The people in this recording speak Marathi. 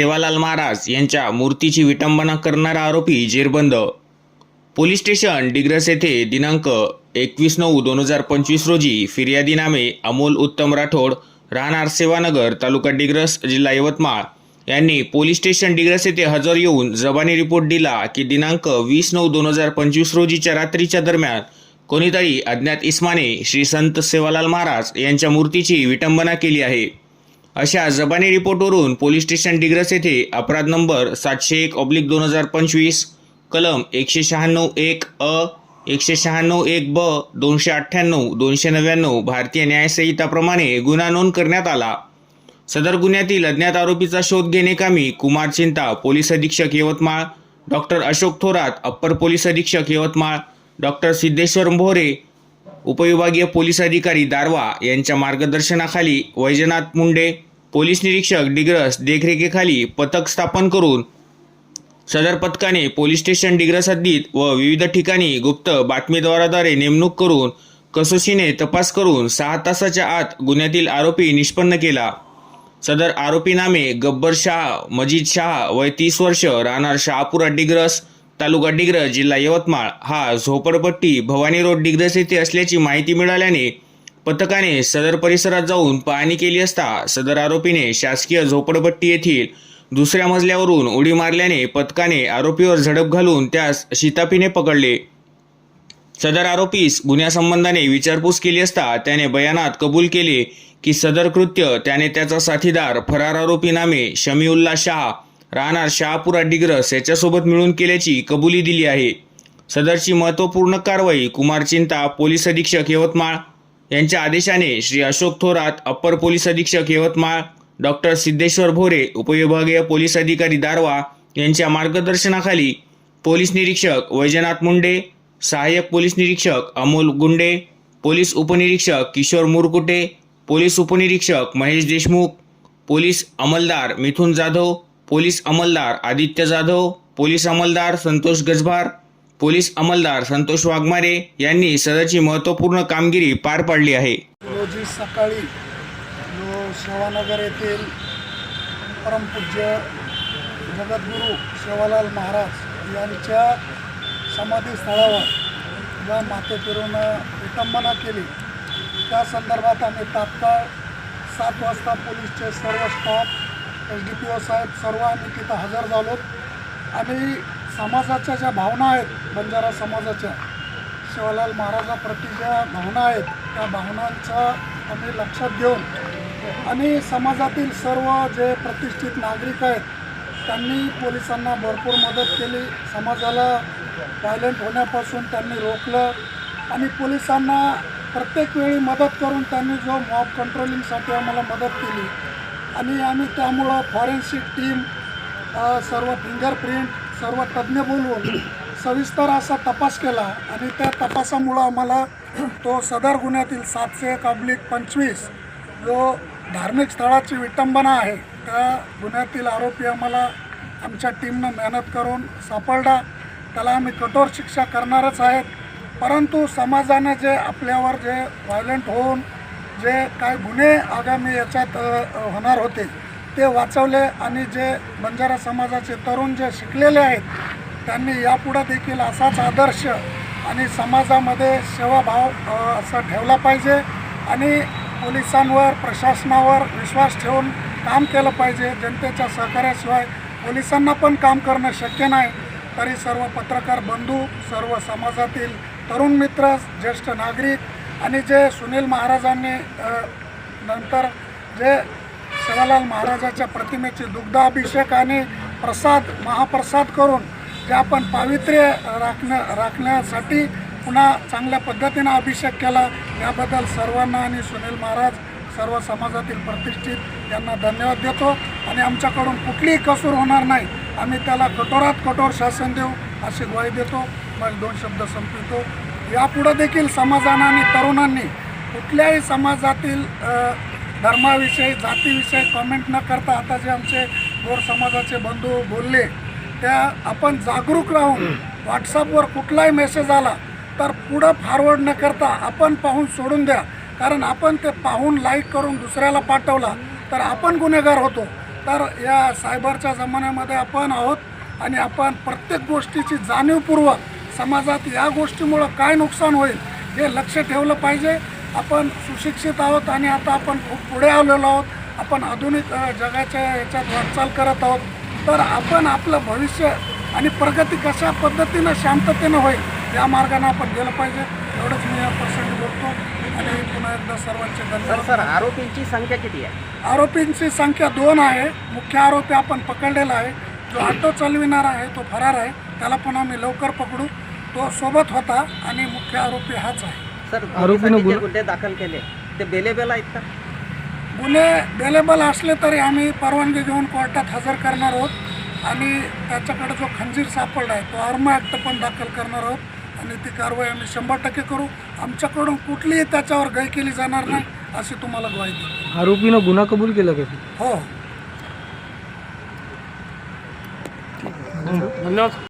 सेवालाल महाराज यांच्या मूर्तीची विटंबना करणारा आरोपी जेरबंद. पोलीस स्टेशन डिग्रस येथे दिनांक एकवीस नऊ दोन हजार पंचवीस रोजी फिर्यादी नामे अमोल उत्तम राठोड राहणार सेवानगर तालुका डिग्रस जिल्हा यवतमाळ यांनी पोलीस स्टेशन डिग्रस येथे हजर येऊन जबानी रिपोर्ट दिला की दिनांक वीस नऊ दोन हजार पंचवीस रोजीच्या रात्रीच्या दरम्यान कोणीतरी अज्ञात इस्माने श्री संत सेवालाल महाराज यांच्या मूर्तीची विटंबना केली आहे. अशा जबानी रिपोर्टवरून पोलीस स्टेशन डिग्रस येथे अपराध नंबर सातशे एक ऑब्लिक दोन हजार पंचवीस कलम एकशे शहाण्णव एक अ एकशे शहाण्णव एक ब दोनशे अठ्ठ्याण्णव दोनशे नव्याण्णव भारतीय न्यायसंहिताप्रमाणे गुन्हा नोंद करण्यात आला. सदर गुन्ह्यातील अज्ञात आरोपीचा शोध घेणेकामी कुमार चिंता पोलीस अधीक्षक Yavatmal doctor Ashok Thorat upper police अधीक्षक यवतमाळ डॉक्टर सिद्धेश्वर मोहरे उपविभागीय पोलीस अधिकारी दारवा यांच्या मार्गदर्शनाखाली वैजनाथ मुंडे पोलीस निरीक्षक डिग्रस देखरेखीखाली पथक स्थापन करून सदर पथकाने पोलीस स्टेशन डिग्रस हद्दीत व विविध ठिकाणी गुप्त बातमीद्वाराद्वारे नेमणूक करून कसोशीने तपास करून सहा तासाच्या आत गुन्ह्यातील आरोपी निष्पन्न केला. सदर आरोपी नामे गब्बर शाह मजीद शाह वय तीस वर्ष राहणार शहापुरा डिग्रस तालुका डिग्रज जिल्हा यवतमाळ. हा झोपडपट्टी भवानी रोड डिग्रज येथे असल्याची माहिती मिळाल्याने पथकाने सदर परिसरात जाऊन पाहणी केली असता सदर आरोपीने शासकीय झोपडपट्टी येथील दुसऱ्या मजल्यावरून उडी मारल्याने पथकाने आरोपीवर झडप घालून त्यास शितापीने पकडले. सदर आरोपीस गुन्ह्यासंबंधाने विचारपूस केली असता त्याने बयानात कबूल केले की सदर कृत्य त्याने त्याचा साथीदार फरार आरोपी नामे शमीउल्ला शाह राहणार शहापुरा डिग्रस याच्यासोबत मिळून केल्याची कबुली दिली आहे. सदरची महत्त्वपूर्ण कारवाई कुमार चिंता पोलीस अधीक्षक यवतमाळ यांच्या आदेशाने श्री अशोक थोरात अप्पर पोलीस अधीक्षक यवतमाळ डॉक्टर सिद्धेश्वर भोरे उपविभागीय पोलीस अधिकारी दारवा यांच्या मार्गदर्शनाखाली पोलीस निरीक्षक वैजनाथ मुंडे सहाय्यक पोलीस निरीक्षक अमोल गुंडे पोलीस उपनिरीक्षक किशोर मुरकुटे पोलीस उपनिरीक्षक महेश देशमुख पोलीस अंमलदार मिथुन जाधव पोलीस अंमलदार आदित्य जाधव पोलीस अंमलदार संतोष गजभार पोलीस अंमलदार संतोष वाघमारे यांनी सदरची महत्त्वपूर्ण कामगिरी पार पाडली आहे. रोजी सकाळी जो सेवानगर येथील परमपूज्य जगद्गुरू सेवालाल महाराज यांच्या समाधीस्थळावर ज्या माते फिरून विटंबना केली. त्या संदर्भात आम्ही तात्काळ सात वाजता पोलीसचे सर्व staff S D P O साहेब सर्व आम्ही तिथं हजर झालो आणि समाजाच्या ज्या भावना आहेत बंजारा समाजाच्या शिवालाल महाराजाप्रती ज्या भावना आहेत त्या भावनांचा आम्ही लक्षात घेऊन आणि समाजातील सर्व जे प्रतिष्ठित नागरिक आहेत त्यांनी पोलिसांना भरपूर मदत केली. समाजाला व्हायलेंट होण्यापासून त्यांनी रोखलं. आणि पोलिसांना प्रत्येक वेळी मदत करून त्यांनी जो मॉब कंट्रोलिंगसाठी आम्हाला मदत केली. आणि आम्ही त्यामुळं फॉरेन्सिक टीम सर्व फिंगरप्रिंट सर्व तज्ज्ञ बोलवून सविस्तर असा तपास केला आणि त्या तपासामुळं आम्हाला तो सदर गुन्ह्यातील सातशे एक अब्लिक पंचवीस जो धार्मिक स्थळाची विटंबना आहे त्या गुन्ह्यातील आरोपी आम्हाला आमच्या टीमनं मेहनत करून सापडला. त्याला आम्ही कठोर शिक्षा करणारच आहेत परंतु समाजानं जे आपल्यावर जे व्हायलंट होऊन जे काय गुन्हे आगामी याच्यात होणार होते ते वाचवले आणि जे बंजारा समाजाचे तरुण जे शिकलेले आहेत त्यांनी यापुढं देखील असाच आदर्श आणि समाजामध्ये सेवाभाव असा ठेवला पाहिजे आणि पोलिसांवर प्रशासनावर विश्वास ठेवून काम केलं पाहिजे. जनतेच्या सहकार्याशिवाय पोलिसांना पण काम करणं शक्य नाही. तरी सर्व पत्रकार बंधू सर्व समाजातील तरुण मित्र ज्येष्ठ नागरिक आणि जे सुनील महाराजांनी नंतर जे सेवालाल महाराजाच्या प्रतिमेचे दुग्धाभिषेक आणि प्रसाद महाप्रसाद करून जे आपण पावित्र्य राखण्या राखण्यासाठी पुन्हा चांगल्या पद्धतीनं अभिषेक केला याबद्दल सर्वांना आणि सुनील महाराज सर्व समाजातील प्रतिष्ठित यांना धन्यवाद देतो. आणि आमच्याकडून कुठलीही कसूर होणार नाही. आम्ही त्याला कठोरात कठोर शासन देऊ अशी ग्वाही देतो. मग दोन शब्द संपवितो. यापुढं देखील समाजानं आणि तरुणांनी कुठल्याही समाजातील धर्माविषयी जातीविषयी कॉमेंट न करता आता जे आमचे गोर समाजाचे बंधू बोलले त्या आपण जागरूक राहून व्हॉट्सअपवर कुठलाही मेसेज आला तर पुढं फॉरवर्ड न करता आपण पाहून सोडून द्या. कारण आपण ते पाहून लाईक करून दुसऱ्याला पाठवला तर आपण गुन्हेगार होतो. तर या सायबरच्या जमान्यामध्ये आपण आहोत आणि आपण प्रत्येक गोष्टीची जाणीवपूर्वक समाजात या गोष्टीमुळं काय नुकसान होईल हे लक्ष ठेवलं पाहिजे. आपण सुशिक्षित आहोत आणि आता आपण खूप पुढे आलेलो आहोत. आपण आधुनिक जगाच्या याच्यात वाटचाल करत आहोत. तर आपण आपलं भविष्य आणि प्रगती कशा पद्धतीनं शांततेनं होईल या मार्गाने आपण गेलं पाहिजे. एवढंच मी या प्रसंगी बोलतो. आणि पुन्हा एकदा सर्वांचे धन्यवाद. सर आरोपींची संख्या किती आहे? आरोपींची संख्या दोन आहे. मुख्य आरोपी आपण पकडलेला आहे. जो ऑटो चालविणारा आहे तो फरार आहे. त्याला पण आम्ही लवकर पकडू. तो सोबत होता आणि मुख्य आरोपी हाच आहे. सर पोलिसांनी जे गुन्हे दाखल केले ते बेलेबेल आहेत का? गुन्हे अवेलेबल असले तरी आम्ही परवानगी घेऊन कोर्टात हजर करणार आहोत आणि त्याच्याकडे जो खंजीर सापडला आहे तो आर्मा ॲक्ट पण दाखल करणार आहोत आणि ती कारवाई आम्ही शंभर टक्के करू. आमच्याकडून कुठलीही त्याच्यावर गय केली जाणार नाही अशी तुम्हाला ग्वाही देतो. आरोपीनं गुन्हा कबूल केला का? हो. धन्यवाद.